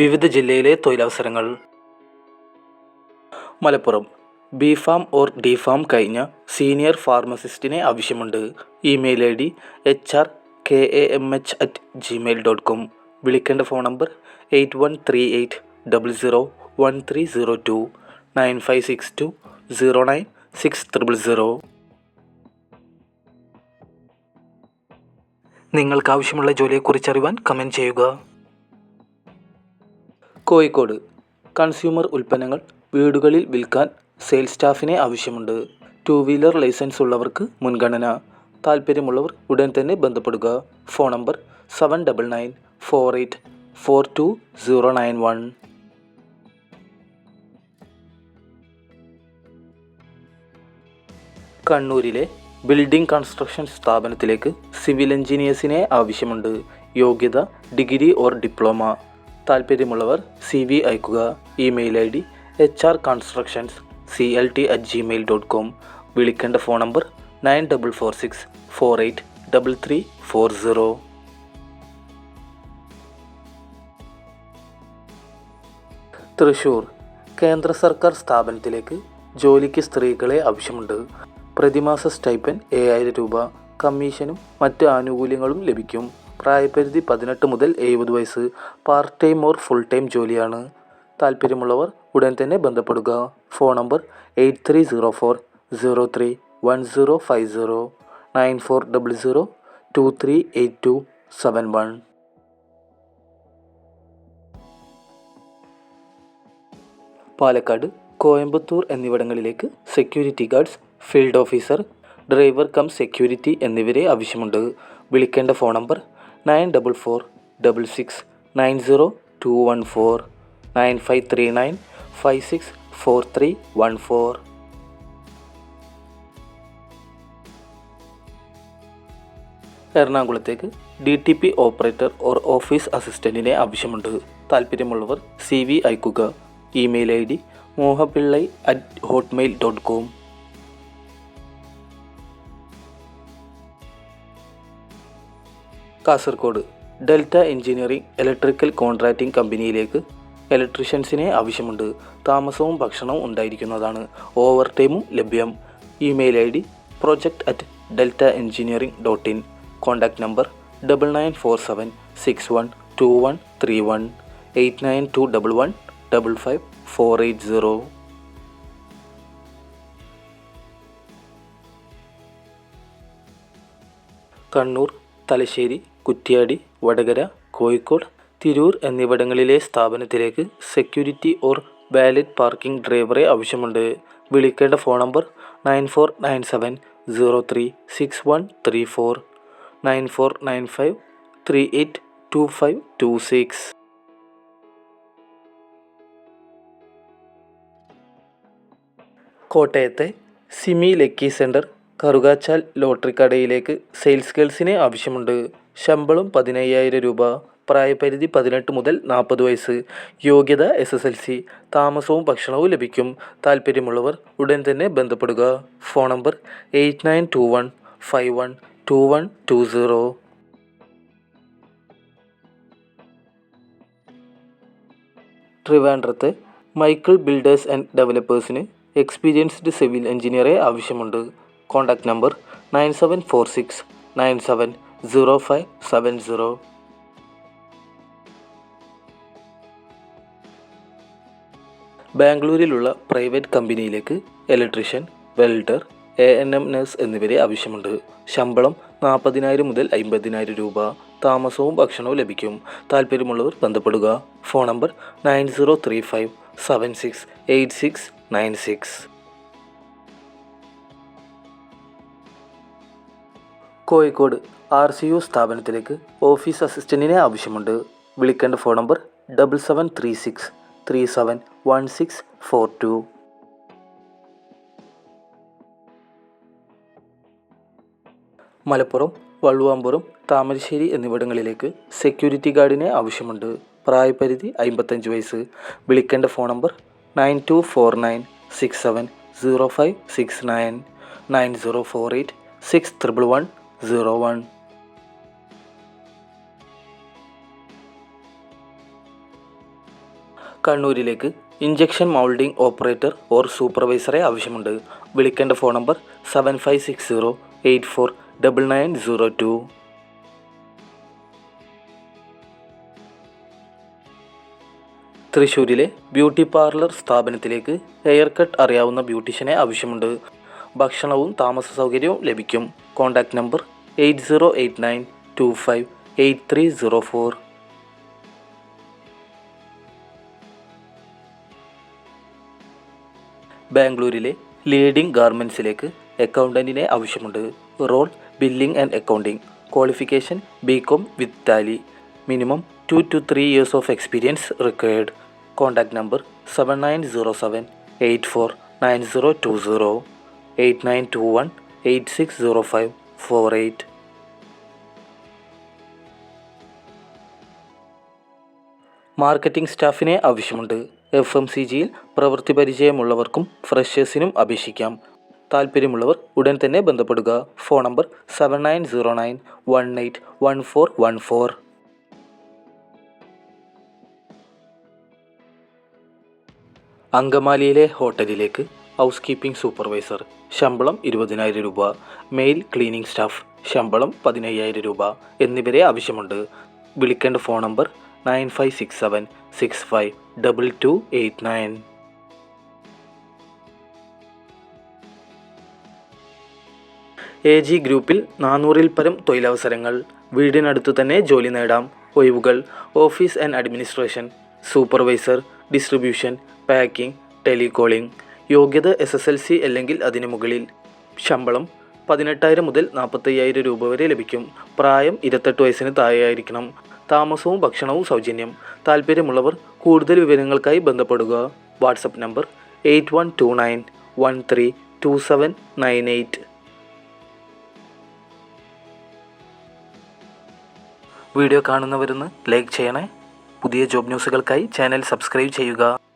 വിവിധ ജില്ലയിലെ തൊഴിലവസരങ്ങൾ. Malappuram. B pharm or D pharm കഴിഞ്ഞ സീനിയർ ഫാർമസിസ്റ്റിനെ ആവശ്യമുണ്ട്. Email I D H R K A M H at gmail dot com. വിളിക്കേണ്ട phone number eight one three eight double zero one three zero two nine five six two zero nine six triple zero. നിങ്ങൾക്ക് ആവശ്യമുള്ള ജോലിയെക്കുറിച്ച് അറിയുവാൻ comment ചെയ്യുക. Kozhikode. Consumer ഉൽപ്പന്നങ്ങൾ വീടുകളിൽ വിൽക്കാൻ sales സ്റ്റാഫിനെ ആവശ്യമുണ്ട്. ടു വീലർ ലൈസൻസ് ഉള്ളവർക്ക് മുൻഗണന. താൽപ്പര്യമുള്ളവർ ഉടൻ തന്നെ ബന്ധപ്പെടുക. Phone number seven double nine four eight four two zero nine one. കണ്ണൂരിലെ ബിൽഡിംഗ് കൺസ്ട്രക്ഷൻ സ്ഥാപനത്തിലേക്ക് സിവിൽ എഞ്ചിനീയേഴ്സിനെ ആവശ്യമുണ്ട്. യോഗ്യത ഡിഗ്രി ഓർ ഡിപ്ലോമ. താൽപ്പര്യമുള്ളവർ സി വി അയക്കുക. Email I D H R constructions C L T at gmail dot com വിളിക്കേണ്ട phone number nine double four six four eight double three four zero Thrissur. കേന്ദ്ര സർക്കാർ സ്ഥാപനത്തിലേക്ക് ജോലിക്ക് സ്ത്രീകളെ ആവശ്യമുണ്ട്. പ്രതിമാസ സ്റ്റൈപ്പൻ ഏഴായിരം രൂപ. കമ്മീഷനും മറ്റ് ആനുകൂല്യങ്ങളും ലഭിക്കും. പ്രായപരിധി പതിനെട്ട് മുതൽ എഴുപത് വയസ്സ് part time or full time ജോലിയാണ്. താല്പര്യമുള്ളവർ ഉടൻ തന്നെ ബന്ധപ്പെടുക. Phone number eight three zero four zero three one zero five zero nine four double zero two three eight two seven one Palakkad Coimbatore എന്നിവിടങ്ങളിലേക്ക് security guards field officer driver cum security എന്നിവരെ ആവശ്യമുണ്ട്. വിളിക്കേണ്ട phone number nine double four double six nine zero two one four nine five three nine five six four three one for എറണാകുളത്തേക്ക് D T P operator or office അസിസ്റ്റന്റിനെ ആവശ്യമുണ്ട്. താൽപ്പര്യമുള്ളവർ C V അയക്കുക. Email I D Mohapillai at hotmail dot com. Kasaragod Delta engineering electrical contracting കമ്പനിയിലേക്ക് ഇലക്ട്രീഷ്യൻസിനെ ആവശ്യമുണ്ട്. താമസവും ഭക്ഷണവും ഉണ്ടായിരിക്കുന്നതാണ് ഓവർ ടൈമും ലഭ്യം. Email I D project at Delta engineering dot in. Contact number double nine four seven six one two one three one eight nine two double one double five four eight zero Kannur Thalassery Kuttiadi Vadakara Kozhikode Tirur എന്നിവിടങ്ങളിലെ സ്ഥാപനത്തിലേക്ക് security or valid parking ഡ്രൈവറെ ആവശ്യമുണ്ട്. വിളിക്കേണ്ട phone number nine four nine seven zero three six one three four nine four nine five three eight two five two six. കോട്ടയത്തെ Simi lucky centre Karukachal lottery കടയിലേക്ക് sales ഗേൾസിനെ ആവശ്യമുണ്ട്. ശമ്പളം പതിനയ്യായിരം രൂപ പ്രായപരിധി പതിനെട്ട് മുതൽ നാൽപ്പത് വയസ്സ് യോഗ്യത എസ് എസ് എൽ സി താമസവും ഭക്ഷണവും ലഭിക്കും. താൽപ്പര്യമുള്ളവർ ഉടൻ തന്നെ ബന്ധപ്പെടുക. Phone number eight nine two one five one two one two zero. ട്രിവാൻഡ്രത്ത് മൈക്കിൾ ബിൽഡേഴ്സ് ആൻഡ് ഡെവലപ്പേഴ്സിന് എക്സ്പീരിയൻസ്ഡ് സിവിൽ എഞ്ചിനീയറെ ആവശ്യമുണ്ട്. Contact number nine seven four six nine seven zero five seven zero ബാംഗ്ലൂരിലുള്ള private കമ്പനിയിലേക്ക് electrician welder A N M nurse എന്നിവരെ ആവശ്യമുണ്ട്. ശമ്പളം നാൽപ്പതിനായിരം മുതൽ അമ്പതിനായിരം രൂപ. താമസവും ഭക്ഷണവും ലഭിക്കും. താല്പര്യമുള്ളവർ ബന്ധപ്പെടുക. Phone number nine zero three five seven six eight six nine six. Kozhikode R C U സ്ഥാപനത്തിലേക്ക് ഓഫീസ് അസിസ്റ്റന്റിനെ ആവശ്യമുണ്ട്. വിളിക്കേണ്ട phone number double seven three six three seven one six four two. Malappuram Valluvambram Thamarassery എന്നിവിടങ്ങളിലേക്ക് security ഗാർഡിനെ ആവശ്യമുണ്ട്. പ്രായപരിധി അമ്പത്തഞ്ച് വയസ്സ്. വിളിക്കേണ്ട phone number nine two four nine six seven zero five six nine nine zero four eight six triple one zero one. കണ്ണൂരിലേക്ക് injection moulding operator or സൂപ്പർവൈസറെ ആവശ്യമുണ്ട്. വിളിക്കേണ്ട phone number seven five six zero eight four double nine zero two തൃശ്ശൂരിലെ beauty parlour സ്ഥാപനത്തിലേക്ക് hair cut അറിയാവുന്ന ബ്യൂട്ടീഷ്യനെ ആവശ്യമുണ്ട്. ഭക്ഷണവും താമസ സൗകര്യവും ലഭിക്കും. Contact number eight zero eight nine two five eight three zero four. ബാംഗ്ലൂരിലെ ലീഡിംഗ് ഗാർമെൻസിലേക്ക് അക്കൗണ്ടന്റിനെ ആവശ്യമുണ്ട്. Role billing and accounting. Qualification B com with Tally. Minimum two to three years of experience required. Contact number seven nine zero seven eight four nine zero two zero. Eight nine two one eight six zero five four eight. Marketing സ്റ്റാഫിനെ ആവശ്യമുണ്ട്. F M C ജിയിൽ പ്രവൃത്തി പരിചയമുള്ളവർക്കും ഫ്രഷേഴ്സിനും അപേക്ഷിക്കാം. താല്പര്യമുള്ളവർ ഉടൻ തന്നെ ബന്ധപ്പെടുക. Phone number seven nine zero nine one eight one four one four. അങ്കമാലിയിലെ ഹോട്ടലിലേക്ക് ഹൗസ് കീപ്പിംഗ് സൂപ്പർവൈസർ. ശമ്പളം ഇരുപതിനായിരം രൂപ. Male cleaning staff. ശമ്പളം പതിനയ്യായിരം രൂപ എന്നിവരെ ആവശ്യമുണ്ട്. വിളിക്കേണ്ട phone number nine five six seven six five double two eight nine. A G ഗ്രൂപ്പിൽ നാനൂറിൽ പരം തൊഴിലവസരങ്ങൾ. വീടിനടുത്തു തന്നെ ജോലി നേടാം. ഒഴിവുകൾ. Office and administration. Supervisor. Distribution. Packing. Telecalling. യോഗ്യത എസ് എസ് എൽ സി അല്ലെങ്കിൽ അതിന് മുകളിൽ ശമ്പളം പതിനെട്ടായിരം മുതൽ നാൽപ്പത്തയ്യായിരം രൂപ വരെ ലഭിക്കും. പ്രായം ഇരുപത്തെട്ട് വയസ്സിന് താഴെയായിരിക്കണം. താമസവും ഭക്ഷണവും സൗജന്യം. താല്പര്യമുള്ളവർ കൂടുതൽ വിവരങ്ങൾക്കായി ബന്ധപ്പെടുക. WhatsApp number eight one two nine one three two seven nine eight. Video കാണുന്നവരൊന്ന് like ചെയ്യണേ. പുതിയ ജോബ് ന്യൂസുകൾക്കായി ചാനൽ സബ്സ്ക്രൈബ് ചെയ്യുക.